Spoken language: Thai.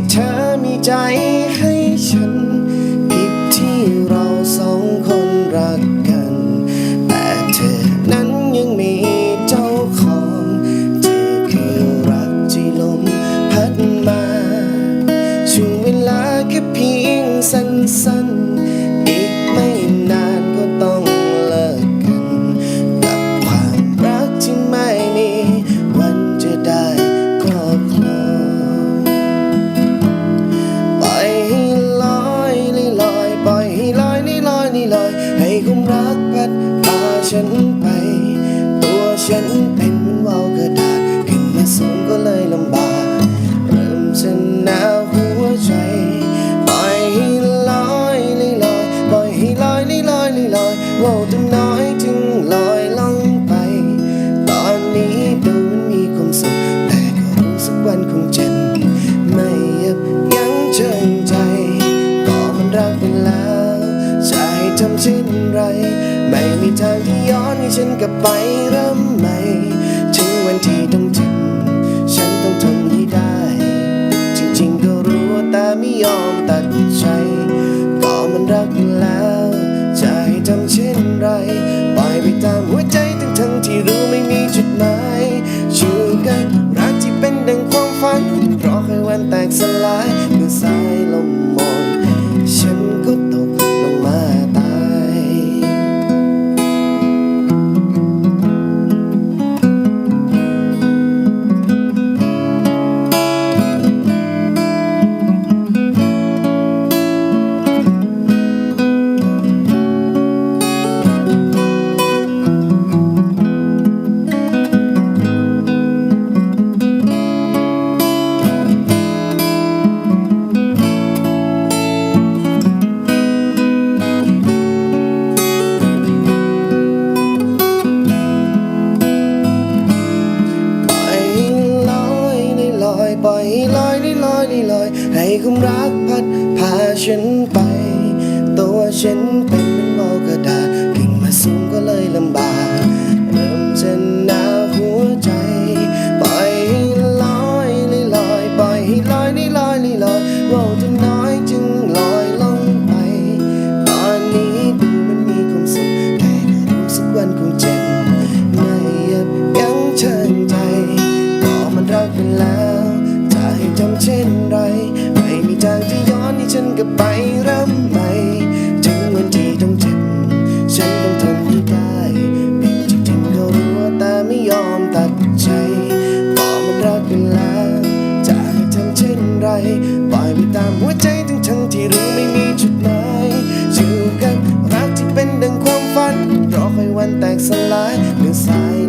ที่เธอมีใจให้ฉัน ผิดที่เราสองคนรักกัน แต่เธอนั้นยังมีเจ้าของ เธอคือรักที่ลมพัดมา ช่วงเวลาแค่เพียงสั้น ฉันไป ตัวฉัน ทำเช่นไร ไม่มีทางที่ย้อนให้ฉันกลับไปเริ่มใหม่ ถึงวันที่ต้องเจ็บฉันต้องทนให้ได้ จริงๆก็รู้ว่าแต่ไม่ยอมตัดใจ ก็มันรักแล้ว จะให้ทำเช่นไร ปล่อยไปตามหัวใจทั้งทั้งที่รู้ไม่มีจ ปล่อยลอยได้ลอยได้ลอย ให้ความรักพัดพาฉันไป ตัวฉันเป็นเหมือนโมกระดาษกิ่งมาสูงก็เลยลำบาก เริ่มจะหนาวหัวใจ ปล่อยให้ลอยได้ลอย ปล่อยให้ลอยได้ลอยได้ลอยว่าจะน้อยจึง ที่รู้ไม่มีจุดหมายอยู่กันรักที่เป็นดังความฝันรอคอยวันแตกสลายเมื่อสาย